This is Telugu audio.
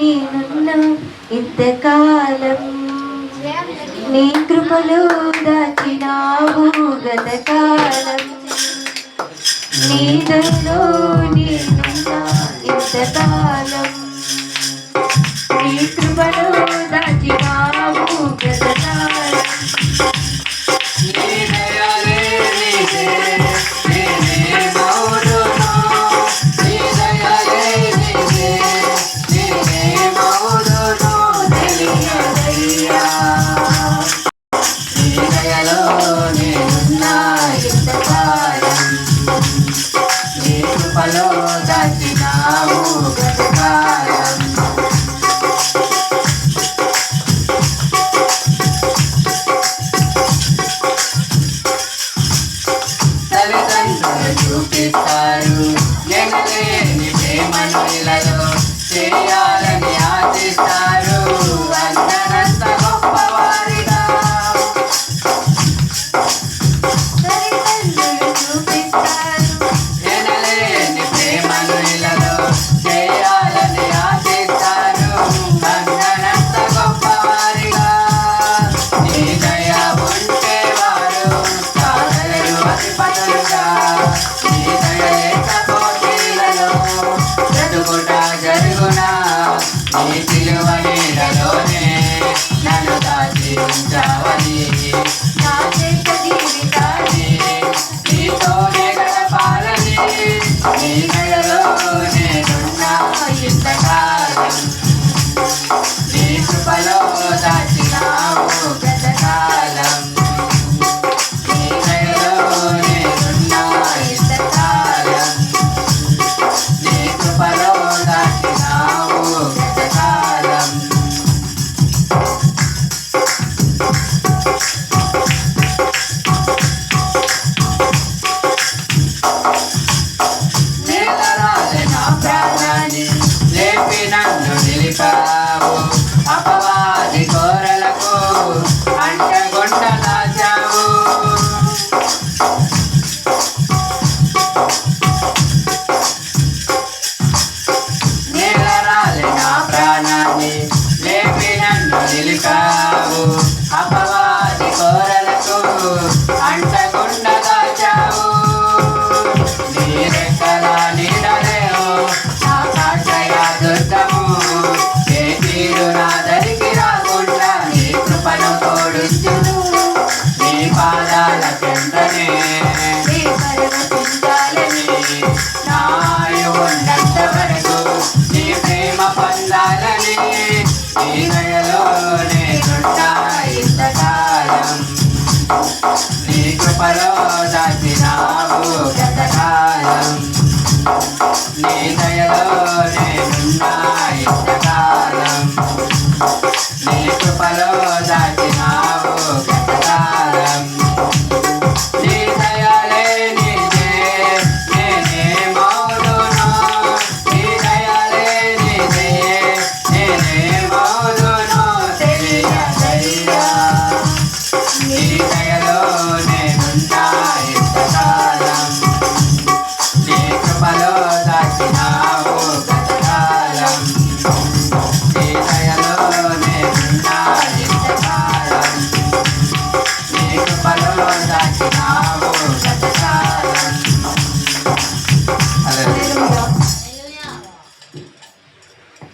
నేనున్నా ఇంతకాలం నీ కృపలో దాచినావు గతకాలం. నీదలో నేనున్నా ఇంతకాలం తెలియాలని ఆశిస్తారు. నీ పిలువనీడలోనే నన్ను దాచి ఉంచావని Chicago. కాలనే నీ దయలోనే ఉంటాయి సకాలం నీ కృపలో దాచి now.